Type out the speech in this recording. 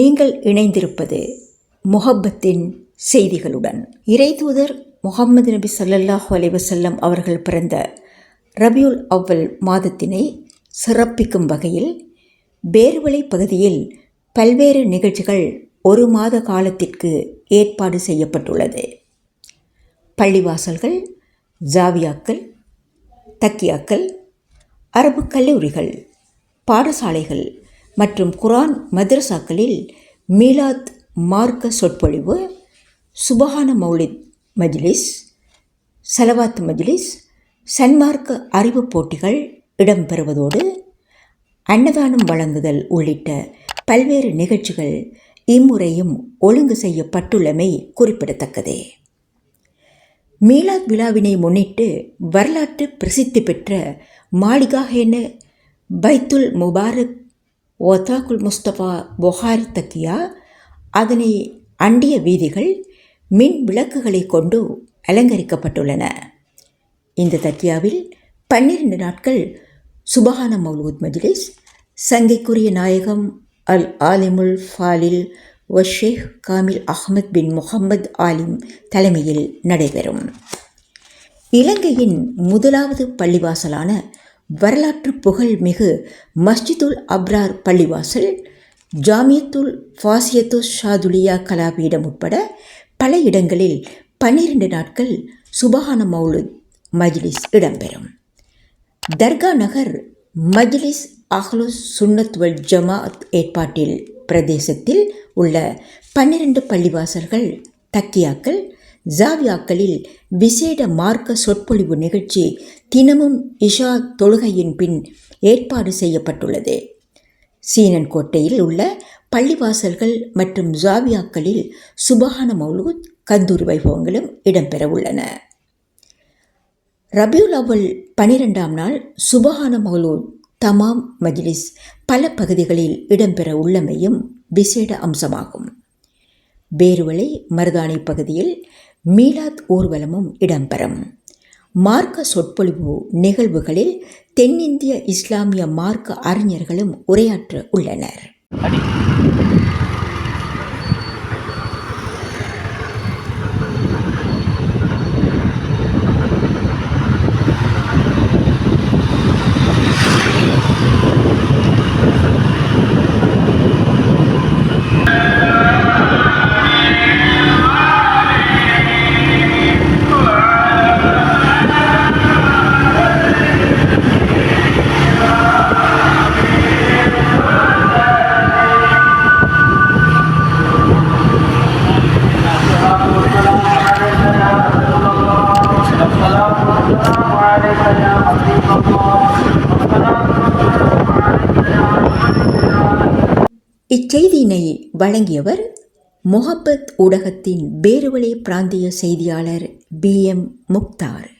நீங்கள் இணைந்திருப்பது முகப்பத்தின் செய்திகளுடன். இறைதூதர் முகமது நபி சல்லல்லாஹு அலைவசல்லம் அவர்கள் பிறந்த ரபியுல் அவ்வல் மாதத்தினை சிறப்பிக்கும் வகையில் பேர்வளை பகுதியில் பல்வேறு நிகழ்ச்சிகள் ஒரு மாத காலத்திற்கு ஏற்பாடு செய்யப்பட்டுள்ளது. பள்ளிவாசல்கள் ஜாவியாக்கள் தக்கியாக்கள் அரபு கல்லூரிகள் பாடசாலைகள் மற்றும் குரான் மதரசாக்களில் மீலாத் மார்க்க சொற்பொழிவு சுபஹான மௌலித் மஜ்லிஸ் சலவாத் மஜ்லிஸ் சன்மார்க்க அறிவுப் போட்டிகள் இடம்பெறுவதோடு அன்னதானம் வழங்குதல் உள்ளிட்ட பல்வேறு நிகழ்ச்சிகள் இம்முறையும் ஒழுங்கு செய்யப்பட்டுள்ளமை குறிப்பிடத்தக்கது. மீலாத் விழாவினை முன்னிட்டு வரலாற்று பிரசித்தி பெற்ற மாளிகாஹேன பைத்துல் முபாரக் ஒத்தாக்குல் முஸ்தபா பொஹாரி தக்கியா அதனை அண்டிய வீதிகள் மின் விளக்குகளை கொண்டு அலங்கரிக்கப்பட்டுள்ளன. இந்த தக்கியாவில் பன்னிரண்டு நாட்கள் சுபஹான மௌலூத் மஜ்லிஸ் சங்கைக்குரிய நாயகம் அல் ஆலிமுல் ஃபாலில் வஷேக் காமில் அஹ்மத் பின் முகமது ஆலிம் தலைமையில் நடைபெறும். இலங்கையின் முதலாவது பள்ளிவாசலான வரலாற்று புகழ்மிகு மஸ்ஜிதுல் அப்ரார் பள்ளிவாசல் ஜாமியத்துல் ஃபாசியத்து ஷாதுலியா கலாபீடம் உட்பட பல இடங்களில் பன்னிரண்டு நாட்கள் சுபஹான மௌலு மஜ்லிஸ் இடம்பெறும். தர்கா நகர் மஜ்லிஸ் அஹ்லுஸ் சுன்னத் வல் ஜமாஅத் ஏற்பாட்டில் பிரதேசத்தில் உள்ள பன்னிரண்டு பள்ளிவாசல்கள் தக்கியாக்கள் ஜாவியாக்களில் விசேட மார்க்க சொற்பொழிவு நிகழ்ச்சி தினமும் இஷா தொழுகையின் பின் ஏற்பாடு செய்யப்பட்டுள்ளது. சீனன் கோட்டையில் உள்ள பள்ளிவாசல்கள் மற்றும் ஜாவியாக்களில் சுபஹான மௌலூத் கந்தூரி வைபவங்களும் இடம்பெற உள்ளன ரபியுல் அவல் பனிரெண்டாம் நாள் சுபஹான மௌலூத் தமாம் மஜ்லிஸ் பல பகுதிகளில் இடம்பெற உள்ளமையும் விசேட அம்சமாகும். பேருவளை மருதாணி பகுதியில் மீலாத் ஊர்வலமும் இடம்பெறும். மார்க்க சொற்பொழிவு நிகழ்வுகளில் தென்னிந்திய இஸ்லாமிய மார்க்க அறிஞர்களும் உரையாற்ற உள்ளனர். இச்செய்தியினை வழங்கியவர் முகப்பத் ஊடகத்தின் பேருவளை பிராந்திய செய்தியாளர் பி எம் முக்தார்.